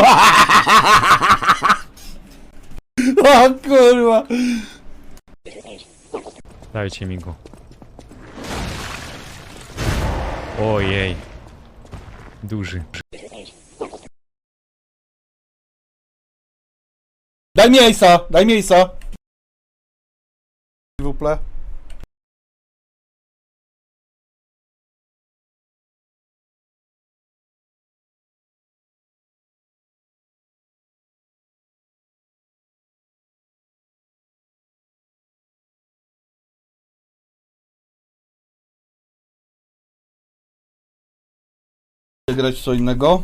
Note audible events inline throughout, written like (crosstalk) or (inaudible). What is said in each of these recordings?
(laughs) O kurwa! Dajcie mi go. Ojej. Duży. Daj miejsca, daj miejsca. Wuple. Grać co innego.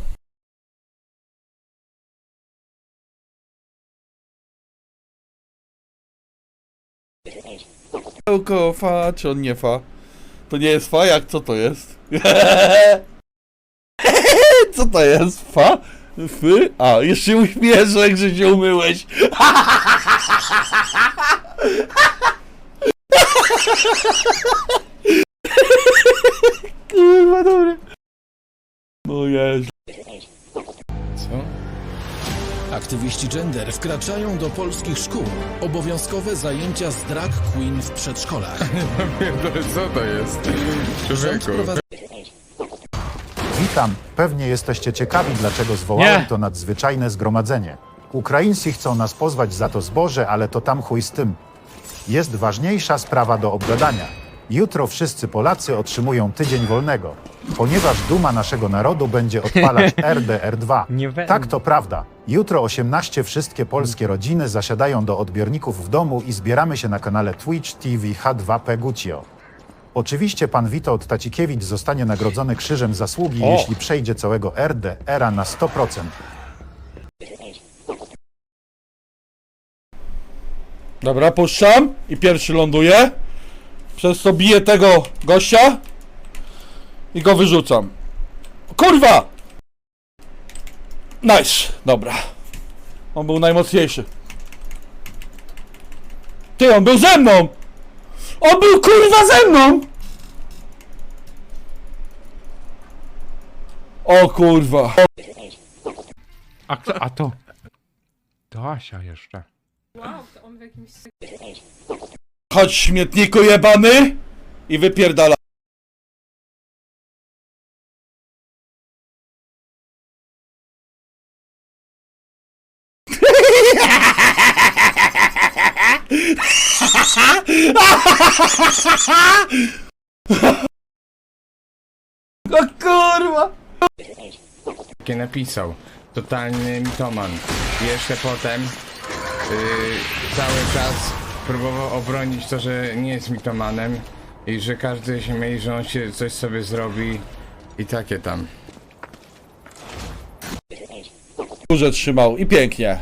Pełko, fa, czy on nie fa? To nie jest fa? Jak co to jest? (laughs) co to jest? Fa? Fy? A, jeszcze uśmieszek, że się umyłeś. (laughs) Aktywiści gender wkraczają do polskich szkół. Obowiązkowe zajęcia z drag queen w przedszkolach. (laughs) Co to jest? Rząd Witam. Pewnie jesteście ciekawi, dlaczego zwołałem Nie. to nadzwyczajne zgromadzenie. Ukraińcy chcą nas pozwać za to zboże, ale to tam chuj z tym. Jest ważniejsza sprawa do obgadania. Jutro wszyscy Polacy otrzymują tydzień wolnego, ponieważ duma naszego narodu będzie odpalać (laughs) RDR2. Nie we- Tak to prawda. Jutro 18 wszystkie polskie rodziny zasiadają do odbiorników w domu i zbieramy się na kanale Twitch TV H2P Gucio. Oczywiście pan Witold Tacikiewicz zostanie nagrodzony krzyżem zasługi, O! jeśli przejdzie całego RDR-a na 100%. Dobra, puszczam i pierwszy ląduje. Przez co biję tego gościa i go wyrzucam. Kurwa! Nice, dobra. On był najmocniejszy. Ty, on był ze mną! On był kurwa ze mną! O kurwa. A, kto, a to... To Asia jeszcze. Wow, to on w jakimś... Chodź śmietniku jebany i wypierdala. O kurwa! Takie napisał. Totalny mitoman. Jeszcze potem yy, cały czas próbował obronić to, że nie jest mitomanem i że każdy się myli, że on się coś sobie zrobi i takie tam. Górze trzymał i pięknie.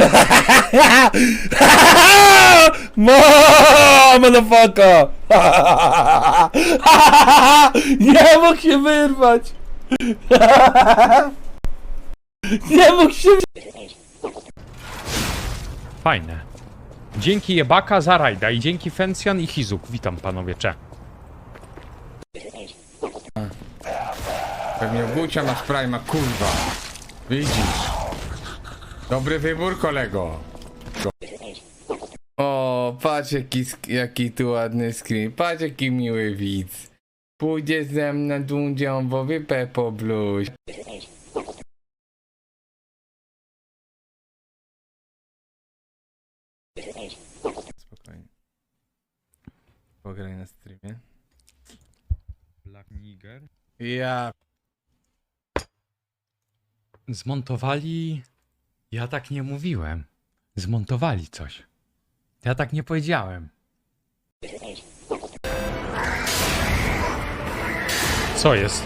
(laughs) Mo, motherfucker! (laughs) Nie mógł się wyrwać! (laughs) Nie mógł się Fajne. Dzięki Jebaka za rajda i dzięki Fencjan i Hizuk. Witam panowie cze. Pewnie Gucia masz prima, kurwa. Widzisz. Dobry wybór, kolego. O, patrz jaki, sk- jaki tu ładny screen. Patrz jaki miły widz. Pójdzie ze mną dundzią, bo wypę po Spokojnie. Pograj na streamie. Black Niger. Ja Zmontowali... Ja tak nie mówiłem. Zmontowali coś. Ja tak nie powiedziałem. Co jest?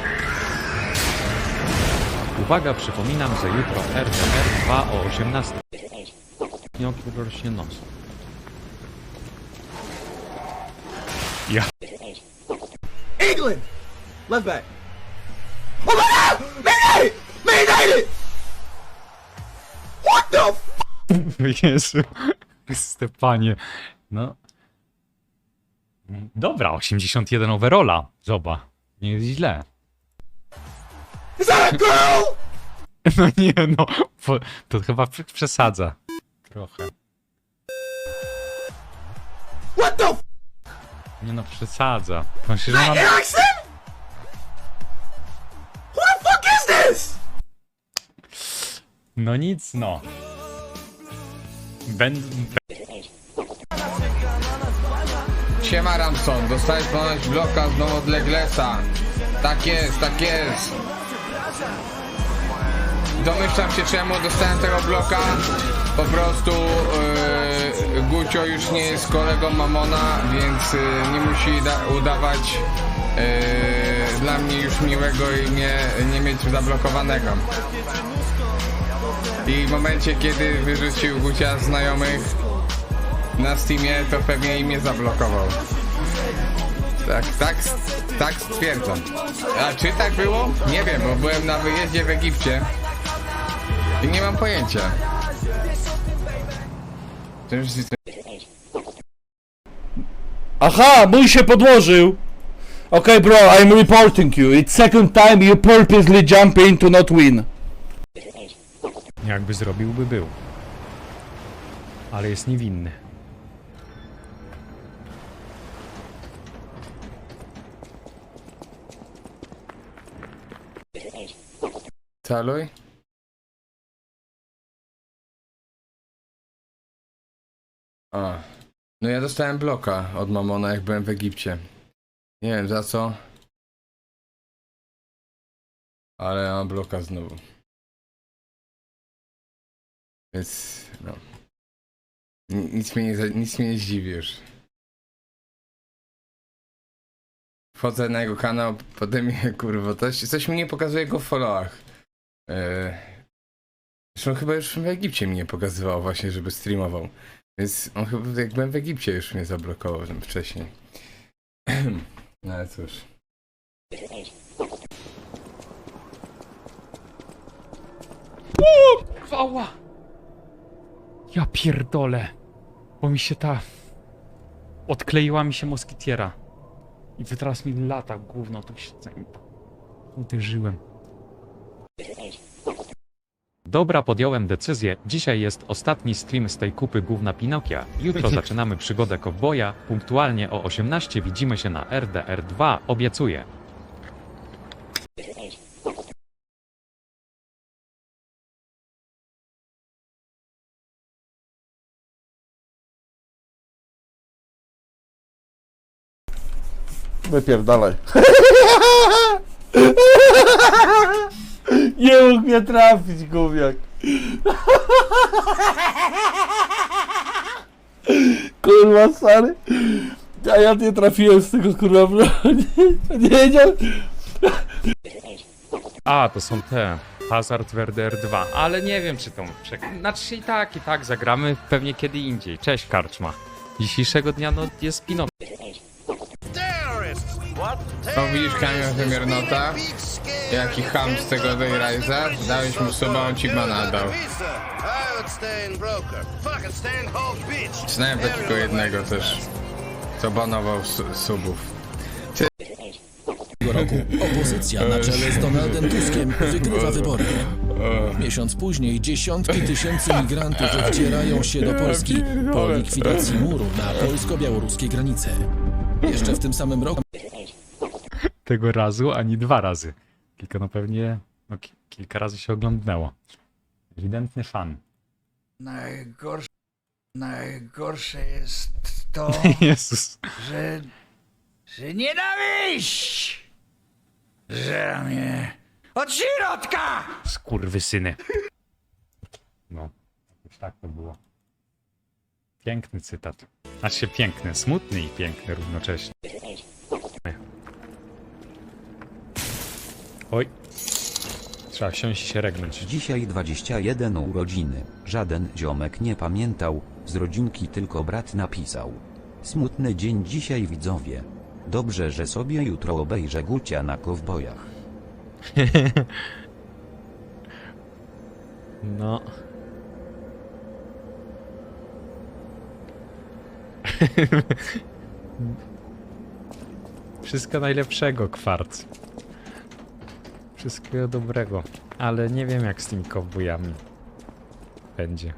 Uwaga, przypominam, że jutro RDR 2 o 18. Nie rośnie nos. Ja. England! Left back. Oh my god! Mayday! Mayday! What the f- (laughs) Jezu. Stepanie. No. Dobra, 81 overalla. Zoba. Nie jest źle. Is that a girl? (laughs) No nie no, to chyba przesadza. Trochę. What the f- Nie no, przesadza. Myślę, że mam... Erickson? Who the fuck is this? No nic, no. Będę... Siema Ramson, dostałeś ponoć bloka znowu od Leglesa. Tak jest, tak jest. Domyślam się czemu dostałem tego bloka. Po prostu yy, Gucio już nie jest kolegą Mamona, więc yy, nie musi da- udawać yy, dla mnie już miłego i nie, nie mieć zablokowanego. I w momencie kiedy wyrzucił Gucia znajomych na Steamie, to pewnie i mnie zablokował. Tak, tak, tak stwierdzam. A czy tak było? Nie wiem, bo byłem na wyjeździe w Egipcie i nie mam pojęcia. Jest- Aha, mój się podłożył. Okay, bro, I'm reporting you. It's second time you purposely jump in to not win. Jakby zrobił, by był. Ale jest niewinny. Celuj. A. No ja dostałem bloka od Mamona, jak byłem w Egipcie. Nie wiem za co. Ale mam bloka znowu. Więc no. Ni- Nic mnie nie, nic mnie nie zdziwi już. Wchodzę na jego kanał, potem (laughs) kurwa, coś, coś mi nie pokazuje go w followach. Eee, zresztą chyba już w Egipcie mnie pokazywał właśnie, żeby streamował. Więc on chyba, jak byłem w Egipcie, już mnie zablokował tam wcześniej. (clears throat) No ale cóż. Ała! Ja pierdolę. Bo mi się ta... Odkleiła mi się moskitiera. I teraz mi lata gówno tu się... Uderzyłem. Dobra, podjąłem decyzję. Dzisiaj jest ostatni stream z tej kupy gówna Pinokia. Jutro (laughs) zaczynamy przygodę kowboja. Punktualnie o 18 widzimy się na RDR2. Obiecuję. Wypierdalaj. (laughs) Nie mógł mnie trafić, gówniak. Kurwa, stary. A ja nie trafiłem z tego kurwa broni. (laughs) Nie wiedział. A, to są te. Hazard w RDR 2, ale nie wiem czy to. Znaczy i tak, i tak zagramy pewnie kiedy indziej. Cześć Karczma. Dzisiejszego dnia no jest Pinok. No widzisz kamień wymiernota? Jaki ham z tego Dayrise'a? Dałeś mu suba, on ci bana dał. Znałem takiego jednego też, co banował su subów. tego roku opozycja na czele z Donaldem Tuskiem wygrywa wybory. Miesiąc później dziesiątki tysięcy migrantów wdzierają się do Polski po likwidacji muru na polsko-białoruskiej granicy. Jeszcze w tym samym roku Tego razu ani dwa razy. Tylko no pewnie no, ki kilka razy się oglądnęło. Ewidentny fan. Najgorsze, najgorsze jest to, (laughs) Jezus. że, że nienawiść żera mnie od środka! Skurwysyny. No, jakoś tak to było. Piękny cytat. Znaczy się piękny, smutny i piękny równocześnie. Oj. Trzeba wsiąść i się regnąć. Dzisiaj 21 urodziny. Żaden ziomek nie pamiętał, z rodzinki tylko brat napisał. Smutny dzień dzisiaj widzowie. Dobrze, że sobie jutro obejrzę Gucia na kowbojach. (laughs) No. (laughs) Wszystko najlepszego, kwarc. Wszystkiego dobrego. Ale nie wiem jak z tymi kowbojami będzie.